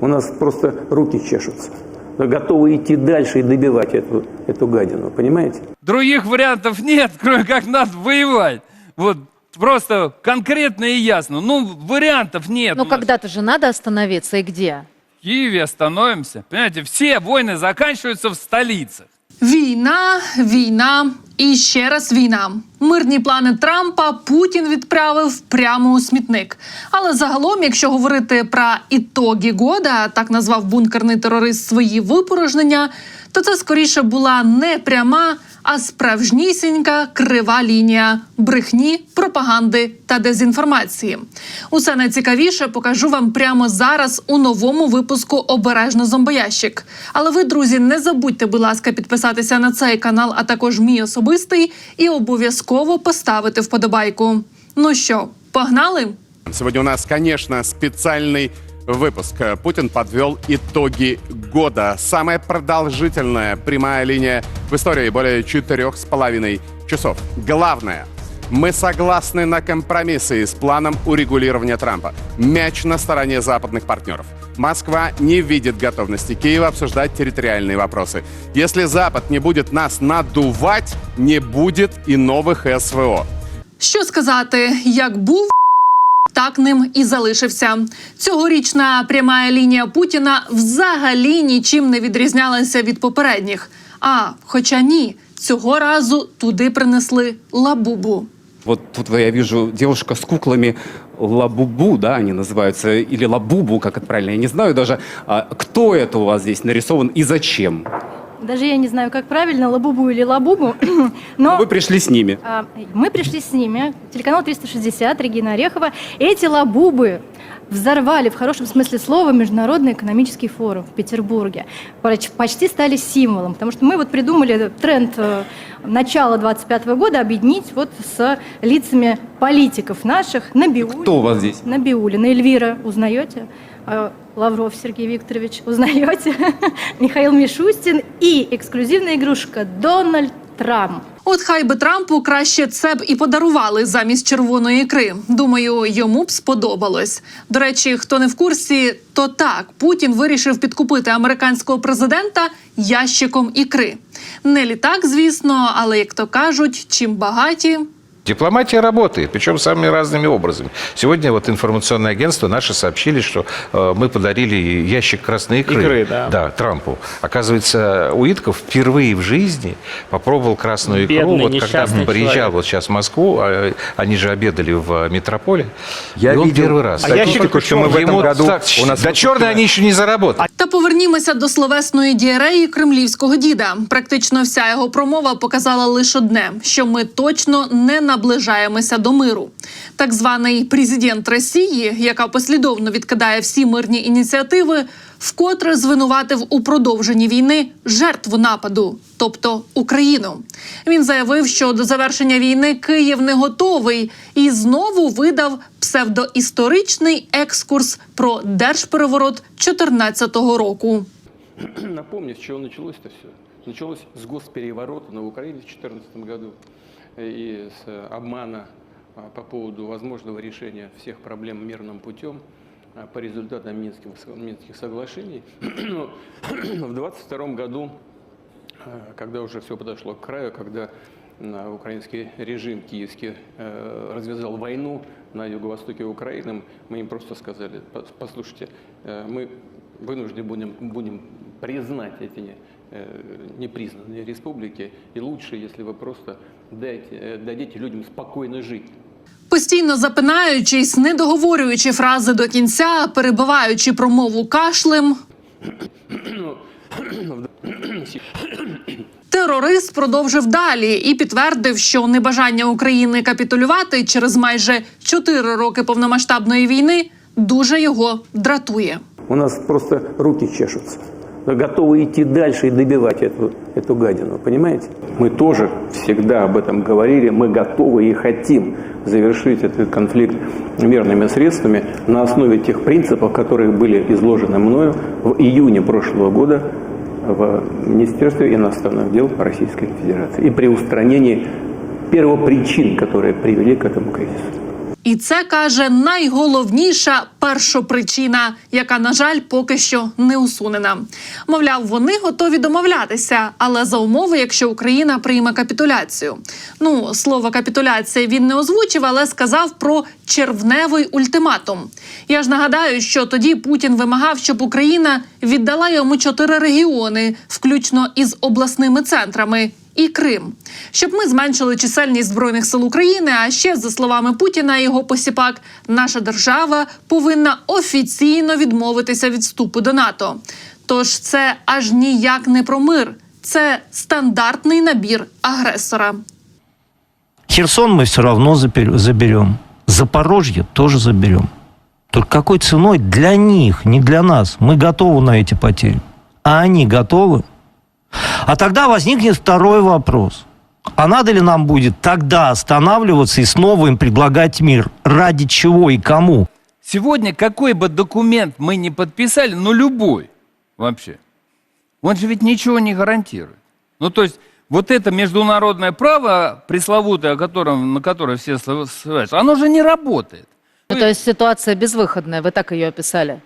У нас просто руки чешутся. Готовы идти дальше и добивать эту, эту гадину, понимаете? Других вариантов нет, кроме как надо воевать. Вот просто конкретно и ясно. Ну, вариантов нет. Но когда-то же надо остановиться и где? В Киеве остановимся. Понимаете, все войны заканчиваются в столицах. Війна, війна і ще раз війна. Мирні плани Трампа Путін відправив прямо у смітник. Але загалом, якщо говорити про ітоги года, так назвав бункерний терорист свої випорожнення, то це скоріше була не пряма, а справжнісінька крива лінія брехні, пропаганди та дезінформації. Усе найцікавіше покажу вам прямо зараз у новому випуску Обережно зомбоящик. Але ви, друзі, не забудьте, будь ласка, підписатися на цей канал, а також мій особистий, і обов'язково поставити вподобайку. Ну що, погнали? Сегодня у нас, конечно, специальный выпуск. Путин подвел итоги года. Самая продолжительная прямая линия в истории, более четырех с половиной часов. Главное, мы согласны на компромиссы с планом урегулирования Трампа. Мяч на стороне западных партнеров. Москва не видит готовности Киева обсуждать территориальные вопросы. Если Запад не будет нас надувать, не будет и новых СВО. Що сказати, як був так ним і залишився. Цьогорічна пряма лінія Путіна взагалі нічим не відрізнялася від попередніх. А хоча ні, цього разу туди принесли лабубу. Вот тут я вижу девушка с куклами Лабубу, да, они называются, или Лабубу, как это правильно, я не знаю даже. А кто это у вас здесь нарисован и зачем? Даже я не знаю, как правильно, лабубу или лабубу, но Вы пришли с ними. а, мы пришли с ними, телеканал 360, Регина Орехова. Эти лабубы взорвали, в хорошем смысле слова, Международный экономический форум в Петербурге. Поч- Почти стали символом, потому что мы вот придумали тренд э, начала 25 года объединить вот с лицами политиков наших, Набиуллина. Кто у вас здесь? Набиулина, Эльвира, узнаете? Э, Лавров Сергей Викторович, узнаете? Михаил Мишустин и эксклюзивная игрушка Дональд Трамп. От хай би Трампу краще це б і подарували замість червоної ікри. Думаю, йому б сподобалось. До речі, хто не в курсі, то так Путін вирішив підкупити американського президента ящиком ікри. Не літак, звісно, але як то кажуть, чим багаті, Дипломатия работает, причем самыми разными образами. Сегодня вот информационное агентство наши сообщили, что э, мы подарили ящик красной икры, Икры, да. Трампу. Оказывается, Уитков впервые в жизни попробовал красную икру. Бедный, вот когда приезжал человек. вот сейчас в Москву, а, они же обедали в метрополе. Я и он видел первый раз. А ящик что мы в ему этом году так, у нас до черной они еще не заработали. Та повернімося до словесної діареї кремлівського діда. Практично вся його промова показала лише одне: що ми точно не наближаємося до миру. Так званий президент Росії, яка послідовно відкидає всі мирні ініціативи, вкотре звинуватив у продовженні війни жертву нападу, тобто Україну. Він заявив, що до завершення війни Київ не готовий, і знову видав псевдоісторичний екскурс про держпереворот 2014 року. Напомню, с чего началось-то все. Началось с госпереворота на Украине в 2014 году и с э, обмана по поводу возможного решения всех проблем мирным путем по результатам Минских, Минских соглашений. Но в 2022 году, а, когда уже все подошло к краю, когда а, украинский режим киевский э, развязал войну на юго-востоке Украины, мы им просто сказали, «Пос- послушайте, э, мы вынуждены будем, будем признать эти э, непризнанные республики, и лучше, если вы просто дайте, э, дадите людям спокойно жить. Постійно запинаючись, не договорюючи фрази до кінця, перебиваючи промову кашлем. Терорист продовжив далі і підтвердив, що небажання України капітулювати через майже 4 роки повномасштабної війни дуже його дратує. У нас просто руки чешутся. Готовы идти дальше и добивать эту, эту гадину, понимаете? Мы тоже всегда об этом говорили, мы готовы и хотим завершить этот конфликт мирными средствами на основе тех принципов, которые были изложены мною в июне прошлого года в Министерстве иностранных дел Российской Федерации и при устранении первопричин, которые привели к этому кризису. І це каже найголовніша першопричина, яка, на жаль, поки що не усунена. Мовляв, вони готові домовлятися, але за умови, якщо Україна прийме капітуляцію. Ну, слово капітуляція він не озвучив, але сказав про червневий ультиматум. Я ж нагадаю, що тоді Путін вимагав, щоб Україна віддала йому чотири регіони, включно із обласними центрами І Крим, щоб ми зменшили чисельність збройних сил України. А ще за словами Путіна і його посіпак, наша держава повинна офіційно відмовитися від вступу до НАТО. Тож це аж ніяк не про мир, це стандартний набір агресора. Херсон мы все равно запер- заберем. Запорожье тоже заберем. Только какой ценой для них, не для нас. Мы готовы на эти потери. А они готовы? А тогда возникнет второй вопрос. А надо ли нам будет тогда останавливаться и снова им предлагать мир? Ради чего и кому? Сегодня какой бы документ мы не подписали, ну любой вообще, он же ведь ничего не гарантирует. Ну то есть вот это международное право, пресловутое, о котором, на которое все ссылаются, оно же не работает. Ну, то есть ситуация безвыходная, вы так ее описали.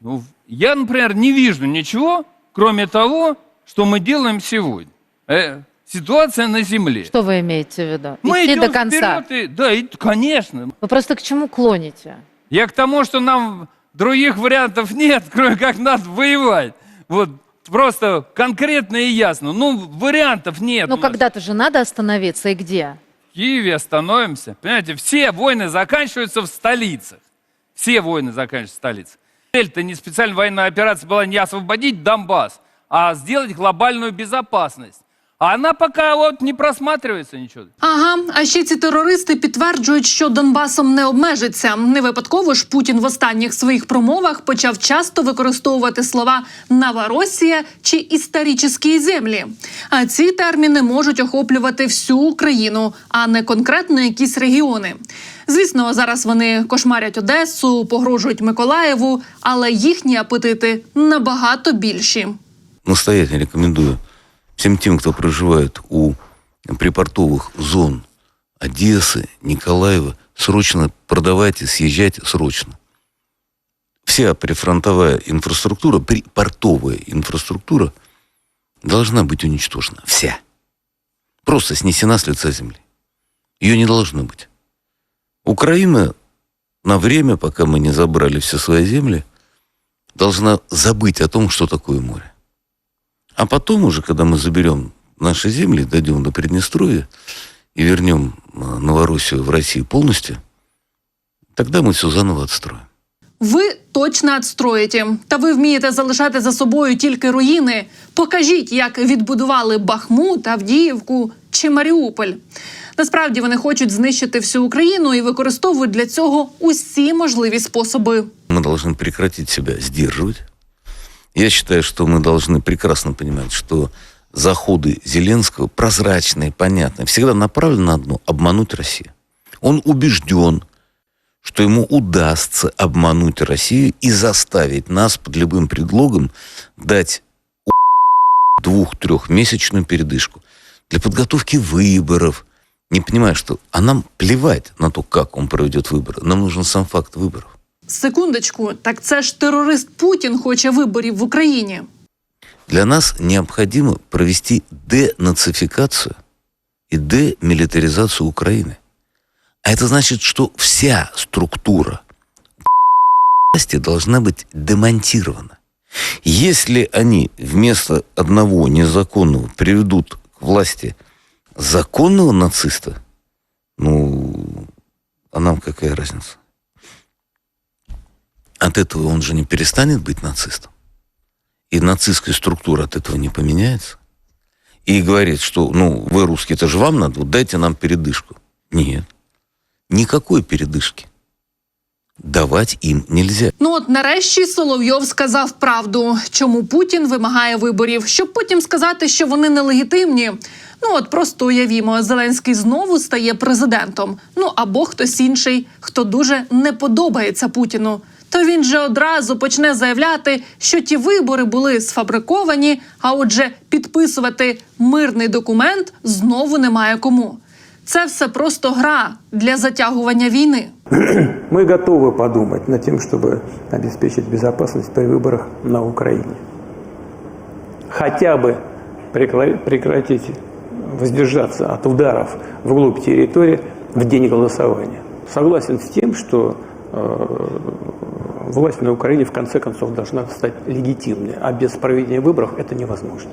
Ну, я, например, не вижу ничего, кроме того, что мы делаем сегодня. Э, ситуация на земле. Что вы имеете в виду? мы Идти идем до конца. вперед и- да, и, конечно. Вы просто к чему клоните? Я к тому, что нам других вариантов нет, кроме как надо воевать. Вот просто конкретно и ясно. Ну, вариантов нет. Нас. когда-то же надо остановиться, и где? В Киеве остановимся. Понимаете, все войны заканчиваются в столицах. Все войны заканчиваются в столицах. Цель-то не специальная военная операция была не освободить Донбасс, а сделать глобальную безопасность. А она пока вот не просматривается ничего. Ага, а ще ці терористи підтверджують, що Донбасом не обмежиться. Не випадково ж Путін в останніх своїх промовах почав часто використовувати слова «Новоросія» чи «історичні землі. А ці терміни можуть охоплювати всю Україну, а не конкретно якісь регіони. Звісно, зараз вони кошмарять Одесу, погрожують Миколаєву, але їхні апетити набагато більші. Настоятельно рекомендую всем тем, кто проживает у припортовых зон Одессы, Николаева, срочно продавайте, съезжайте срочно. Вся прифронтовая инфраструктура, припортовая инфраструктура должна быть уничтожена. Вся. Просто снесена с лица земли. Ее не должно быть. Украина на время, пока мы не забрали все свои земли, должна забыть о том, что такое море. А потом уже, когда мы заберем наши земли, дойдем до Приднестровья и вернем э, Новороссию в Россию полностью, тогда мы все заново отстроим. Ви точно відстроїте. Та ви вмієте залишати за собою тільки руїни. Покажіть, як відбудували Бахмут, Авдіївку чи Маріуполь. Насправді вони хочуть знищити всю Україну і використовують для цього усі можливі способи. Мы должны прекратить себя сдерживать. Я считаю, что мы должны прекрасно понимать, что заходы Зеленского прозрачные, понятные, всегда направлены на одно – обмануть Россию. Он убежден, что ему удастся обмануть Россию и заставить нас под любым предлогом дать двух-трехмесячную передышку для подготовки выборов. Не понимая, что... А нам плевать на то, как он проведет выборы. Нам нужен сам факт выборов. Секундочку, так це ж терорист Путін хоче виборів в Україні. Для нас необходимо провести денацификацию и демилитаризацию Украины. А это значит, что вся структура власти должна быть демонтирована. Если они вместо одного незаконного приведут к власти законного нациста, ну, а нам какая разница? От этого он же не перестанет быть нацистом. И нацистская структура от этого не поменяется. И говорит, что, ну, вы русские, это же вам надо, вот дайте нам передышку. Нет. Никакой передышки. Давать им нельзя. Ну от нарешті Соловйов сказав правду, чому Путін вимагає виборів, щоб потім сказати, що вони нелегітимні. Ну от просто уявімо, Зеленський знову стає президентом. Ну або хтось інший, хто дуже не подобається Путіну. То він же одразу почне заявляти, що ті вибори були сфабриковані, а отже, підписувати мирний документ знову немає кому. це все просто гра для затягування війни. Мы готовы подумать над тем, чтобы обеспечить безопасность при выборах на Украине. Хотя бы прекра- прекратить воздержаться от ударов вглубь территории в день голосования. Согласен с тем, что э, власть на Украине в конце концов должна стать легитимной, а без проведения выборов это невозможно.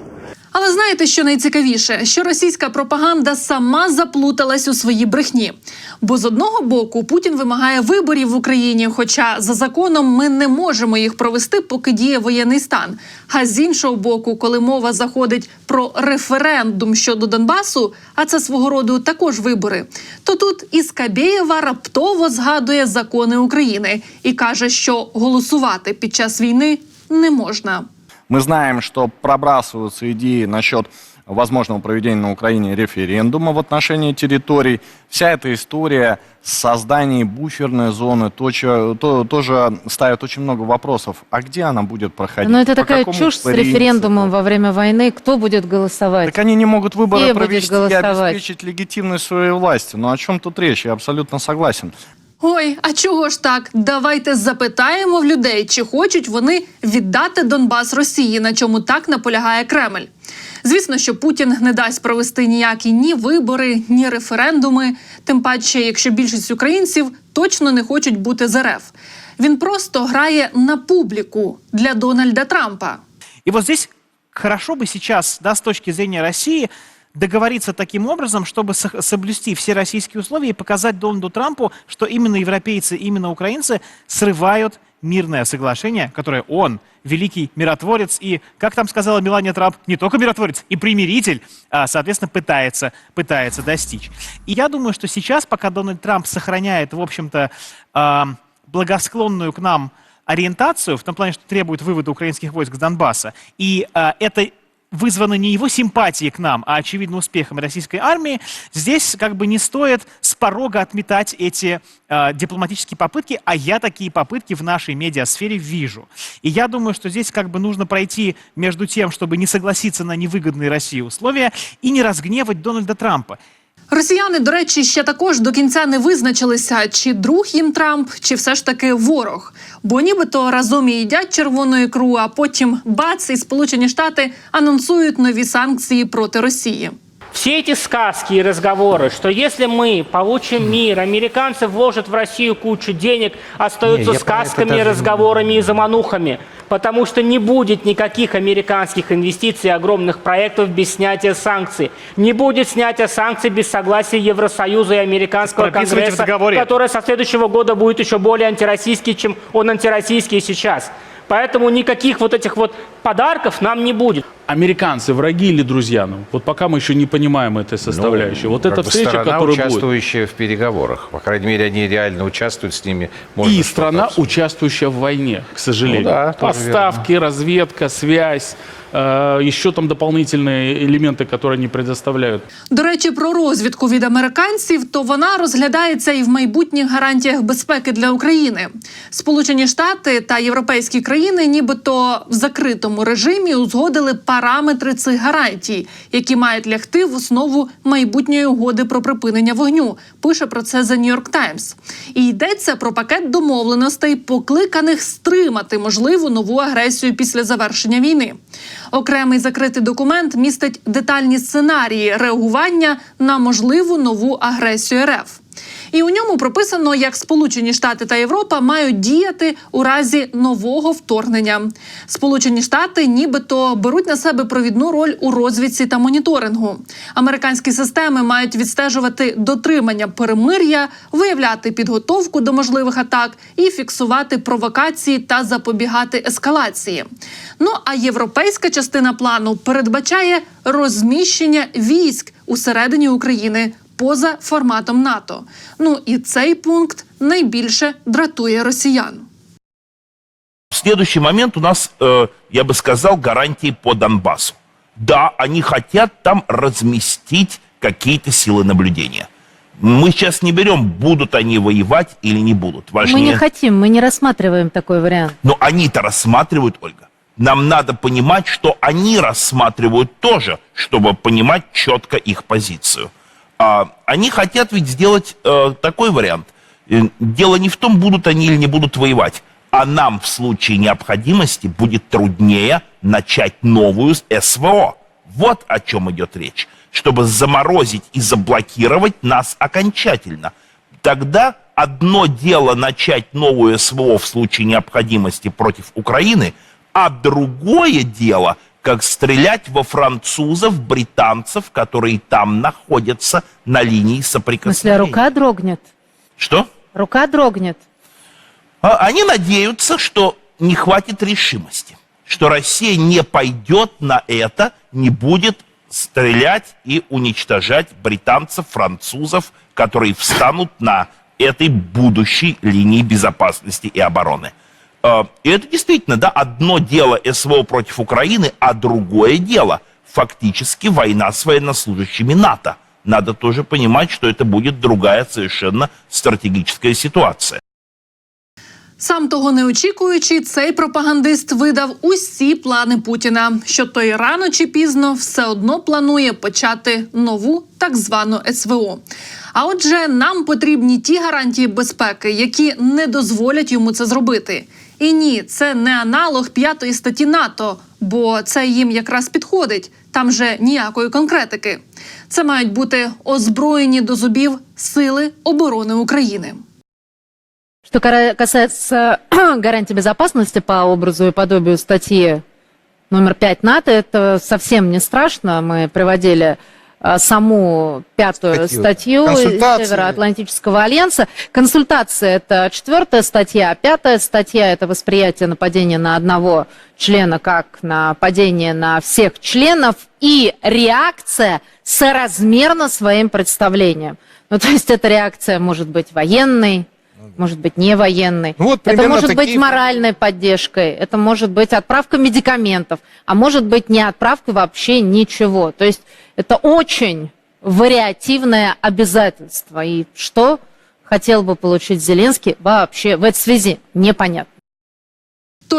Але знаєте, що найцікавіше? Що російська пропаганда сама заплуталась у своїй брехні. Бо з одного боку Путін вимагає виборів в Україні, хоча за законом ми не можемо їх провести, поки діє воєнний стан. А з іншого боку, коли мова заходить про референдум щодо Донбасу, а це свого роду також вибори, то тут Іскабєєва раптово згадує закони України і каже, що голосувати під час війни не можна. Мы знаем, что пробрасываются идеи насчет возможного проведения на Украине референдума в отношении территорий. Вся эта история создания буферной зоны то, чё- то- тоже ставит очень много вопросов. А где она будет проходить? Но это По такая чушь с референдумом во время войны. Кто будет голосовать? Так они не могут выборы будет провести и обеспечить легитимность своей власти. Но о чем тут речь? Я абсолютно согласен. Ой, а чого ж так? Давайте запитаємо в людей, чи хочуть вони віддати Донбас Росії, на чому так наполягає Кремль. Звісно, що Путін не дасть провести ніякі ні вибори, ні референдуми. Тим паче, якщо більшість українців точно не хочуть бути з РФ. Він просто грає на публіку для Дональда Трампа. И вот здесь хорошо бы сейчас, да, с точки зрения России, договориться таким образом, чтобы соблюсти все российские условия и показать Дональду Трампу, что именно европейцы, именно украинцы срывают мирное соглашение, которое он, великий миротворец и, как там сказала Мелания Трамп, не только миротворец, и примиритель, а, соответственно, пытается, пытается достичь. И я думаю, что сейчас, пока Дональд Трамп сохраняет, в общем-то, а, благосклонную к нам ориентацию, в том плане, что требует вывода украинских войск с Донбасса, и а, это вызвано не его симпатией к нам, а очевидно успехом российской армии, здесь как бы не стоит с порога отметать эти а, дипломатические попытки, а я такие попытки в нашей медиасфере вижу. И я думаю, что здесь как бы нужно пройти между тем, чтобы не согласиться на невыгодные России условия и не разгневать Дональда Трампа. Росіяни, до речі, ще також до кінця не визначилися, чи друг їм Трамп, чи все ж таки ворог. Бо нібито разом і їдять червону ікру, а потім бац, і Сполучені Штати анонсують нові санкції проти Росії. Все эти сказки и разговоры, что если мы получим мир, американцы вложат в Россию кучу денег, остаются Не, сказками, даже разговорами и заманухами. Потому что не будет никаких американских инвестиций, огромных проектов без снятия санкций. Не будет снятия санкций без согласия Евросоюза и американского конгресса, который со следующего года будет еще более антироссийский, чем он антироссийский сейчас. Поэтому никаких вот этих вот подарков нам не будет. Американцы враги или друзья? Ну, вот пока мы еще не понимаем этой составляющей. вот Ну, как эта бы встреча, сторона, которая будет. участвующая в переговорах. По крайней мере, они реально участвуют с ними. Можно И что-то страна, обсудить. участвующая в войне, к сожалению. Ну да, тоже Поставки, разведка, связь, э, еще там дополнительные элементы, которые они предоставляют. До речі, про розвідку від американців, то вона розглядається і в майбутніх гарантіях безпеки для України. Сполучені Штати та європейські країни, нібито в закритому режимі, узгодили параметри цих гарантій, які мають лягти в основу майбутньої угоди про припинення вогню. Пише про це The New York Times. І йдеться про пакет домовленостей, покликаних стримати можливу нову агресію після завершення війни. Окремий закритий документ містить детальні сценарії реагування на можливу нову агресію РФ. І у ньому прописано, як Сполучені Штати та Європа мають діяти у разі нового вторгнення. Сполучені Штати нібито беруть на себе провідну роль у розвідці та моніторингу. Американські системи мають відстежувати дотримання перемир'я, виявляти підготовку до можливих атак і фіксувати провокації та запобігати ескалації. Ну а європейська частина плану передбачає розміщення військ усередині України поза форматом НАТО. Ну і цей пункт найбільше дратує росіян. В следующий момент у нас, э, я бы сказал, гарантии по Донбассу. Да, они хотят там разместить какие-то силы наблюдения. Мы сейчас не берем, будут они воевать или не будут. Мы Важнее, не хотим, мы не рассматриваем такой вариант. но они-то рассматривают, Ольга. Нам надо понимать, что они рассматривают тоже, чтобы понимать четко их позицию. А, они хотят ведь сделать э, такой вариант. Э, Дело не в том, будут они или не будут воевать, а нам в случае необходимости будет труднее начать новую СВО. Вот о чем идет речь. Чтобы заморозить и заблокировать нас окончательно. Тогда одно дело начать новую СВО в случае необходимости против Украины, а другое дело, как стрелять во французов, британцев, которые там находятся на линии В смысле, соприкосновения. рука дрогнет? Что? Рука дрогнет. А, Они надеются, что не хватит решимости, что Россия не пойдет на это, не будет стрелять и уничтожать британцев, французов, которые встанут на этой будущей линии безопасности и обороны. Э, И это действительно, да, одно дело СВО против Украины, а другое дело фактически война с военнослужащими НАТО. Надо тоже понимать, что это будет другая совершенно стратегическая ситуация. Сам того не очікуючи, цей пропагандист видав усі плани Путіна, що той рано чи пізно все одно планує почати нову так звану СВО. А отже, нам потрібні ті гарантії безпеки, які не дозволять йому це зробити. І ні, це не аналог п'ятої статті НАТО, бо це їм якраз підходить. Там же ніякої конкретики. Це мають бути озброєні до зубів сили оборони України. Что касается гарантии безопасности по образу и подобию статьи номер 5 НАТО, это совсем не страшно. Мы приводили саму пятую Статью. статью. Североатлантического альянса. Консультация – это четвертая статья, а пятая статья – это восприятие нападения на одного члена как нападение на всех членов и реакция соразмерно своим представлениям. Ну, то есть эта реакция может быть военной, может быть не военной. Ну, вот это может быть такие- моральной поддержкой, это может быть отправка медикаментов, а может быть не отправка вообще ничего. То есть это очень вариативное обязательство. И что хотел бы получить Зеленский вообще в этой связи непонятно.